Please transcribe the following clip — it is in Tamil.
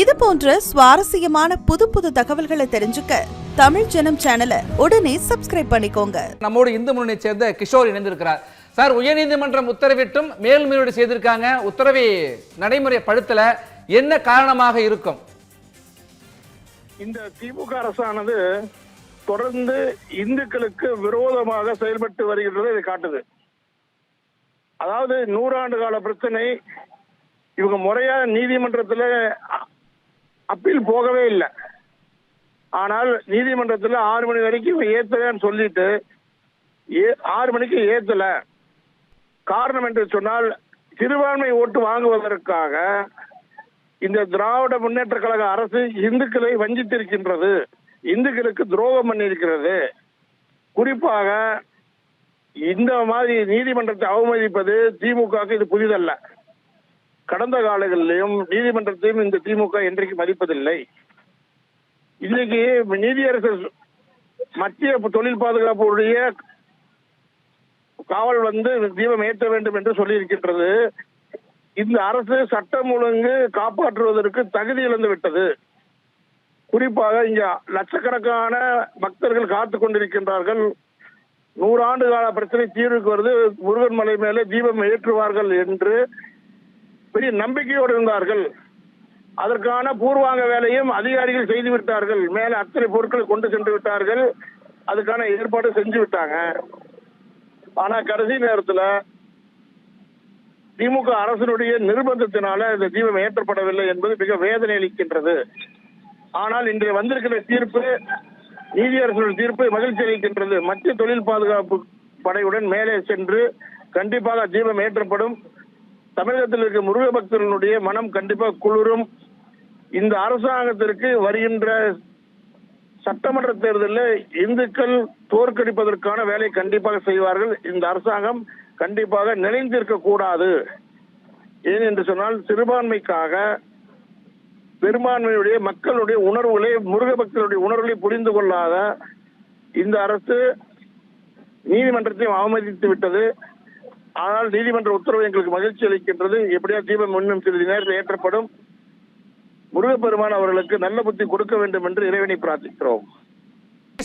இது போன்ற சுவாரஸ்யமான புது புது தகவல்களை தெரிஞ்சுக்க தமிழ் ஜனம் சேனலை உடனே சப்ஸ்கிரைப் பண்ணிக்கோங்க. நம்மோடு இந்து முன்னணியை சேர்ந்த கிஷோர் இணைந்திருக்கிறார். சார் உயர்நீதிமன்றம் உத்தரவிட்டும் மேல்முறையீடு செய்திருக்காங்க. உத்தரவை நடைமுறைப்படுத்தல என்ன காரணமாக இருக்கும்? இந்த திமுக அரசானது தொடர்ந்து இந்துக்களுக்கு விரோதமாக செயல்பட்டு வருகின்றதை இது காட்டுது. அதாவது நூறாண்டு கால பிரச்சனை இவங்க முறையா நீதிமன்றத்தில் அப்பீல் போகவே இல்லை. ஆனால் நீதிமன்றத்தில் ஆறு மணி வரைக்கும் ஏத்தலன்னு சொல்லிட்டு ஏ- ஆறு மணிக்கு ஏத்தல. காரணம் என்று சொன்னால் சிறுபான்மை ஓட்டு வாங்குவதற்காக இந்த திராவிட முன்னேற்ற கழக அரசு இந்துக்களை வஞ்சித்திருக்கின்றது. இந்துக்களுக்கு துரோகம் பண்ணியிருக்கிறது. குறிப்பாக இந்த மாதிரி நீதிமன்றத்தை அவமதிப்பது திமுகவுக்கு இது புதிதல்ல. கடந்த காலங்களிலும் நீதிமன்றத்தையும் இந்த திமுக என்றைக்கு மதிப்பதில்லை. இன்னைக்கு நீதியரசர் மத்திய தொழில் பாதுகாப்புடைய காவல் வந்து தீபம் ஏற்ற வேண்டும் என்று சொல்லியிருக்கின்றது. இந்த அரசு சட்டம் ஒழுங்கு காப்பாற்றுவதற்கு தகுதி இழந்து விட்டது. குறிப்பாக இங்க லட்சக்கணக்கான பக்தர்கள் காத்து கொண்டிருக்கின்றார்கள். நூறாண்டு கால பிரச்சனை தீர்வுக்கு வருது. முருகன் மலை மேலே தீபம் ஏற்றுவார்கள் என்று பெரிய நம்பிக்கையோடு இருந்தார்கள். அதற்கான பூர்வாங்க வேலையும் அதிகாரிகள் செய்து விட்டார்கள். மேலே அத்தனை பொருட்களை கொண்டு சென்று விட்டார்கள். அதுக்கான ஏற்பாடு செஞ்சு விட்டாங்க. ஆனா கடைசி நேரத்துல திமுக அரசினுடைய நிர்பந்தத்தினால இந்த தீபம் ஏற்றப்படவில்லை என்பது மிக வேதனை அளிக்கின்றது. ஆனால் இன்றைய வந்திருக்கிற தீர்ப்பு நீதியரசனுடைய தீர்ப்பு மகிழ்ச்சி அளிக்கின்றது. மத்திய தொழில் பாதுகாப்பு படையுடன் மேலே சென்று கண்டிப்பாக தீபம் ஏற்றப்படும். தமிழகத்தில் இருக்க முருக பக்தர்களுடைய மனம் கண்டிப்பாக குளிரும். இந்த அரசாங்கத்திற்கு வருகின்ற சட்டமன்ற தேர்தலில் இந்துக்கள் தோற்கடிப்பதற்கான வேலை கண்டிப்பாக செய்வார்கள். இந்த அரசாங்கம் கண்டிப்பாக நிலைந்திருக்க கூடாது. ஏன் என்று சொன்னால் சிறுபான்மைக்காக பெரும்பான்மையுடைய மக்களுடைய உணர்வுகளை முருக பக்தர்களுடைய உணர்வுகளை புரிந்து கொள்ளாத இந்த அரசு நீதிமன்றத்தையும் அவமதித்து விட்டது. ஆனால் நீதிமன்ற உத்தரவு எங்களுக்கு மகிழ்ச்சி அளிக்கின்றது. எப்படியா தீபம் இன்னும் சிறிது நேரத்தில் ஏற்றப்படும். முருகப்பெருமான் அவர்களுக்கு நல்ல புத்தி கொடுக்க வேண்டும் என்று இறைவனை பிரார்த்திக்கிறோம்.